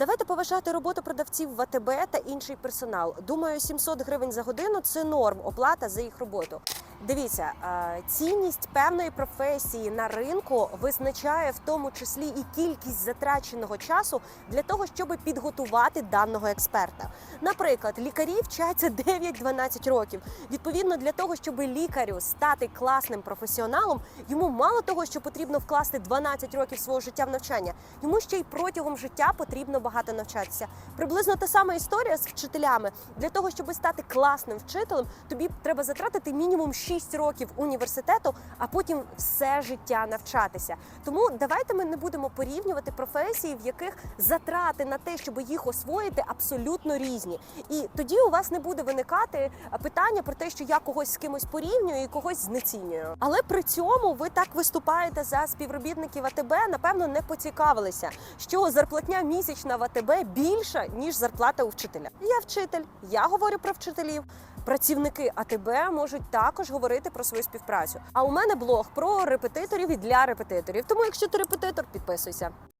Давайте поважати роботу продавців в АТБ та інший персонал. Думаю, 700 гривень за годину це норм оплата за їх роботу. Дивіться, цінність певної професії на ринку визначає в тому числі і кількість затраченого часу для того, щоб підготувати даного експерта. Наприклад, лікарі вчаться 9-12 років. Відповідно, для того, щоб лікарю стати класним професіоналом, йому мало того, що потрібно вкласти 12 років свого життя в навчання, йому ще й протягом життя потрібно багато навчатися. Приблизно та сама історія з вчителями. Для того, щоб стати класним вчителем, тобі треба затратити мінімум 6 років університету, а потім все життя навчатися. Тому давайте ми не будемо порівнювати професії, в яких затрати на те, щоб їх освоїти, абсолютно різні. І тоді у вас не буде виникати питання про те, що я когось з кимось порівнюю і когось знецінюю. Але при цьому ви так виступаєте за співробітників АТБ, напевно, не поцікавилися, що зарплатня місячна в АТБ більша ніж зарплата у вчителя. Я вчитель, я говорю про вчителів. Працівники АТБ можуть також говорити про свою співпрацю. А у мене блог про репетиторів і для репетиторів. Тому, якщо ти репетитор, підписуйся.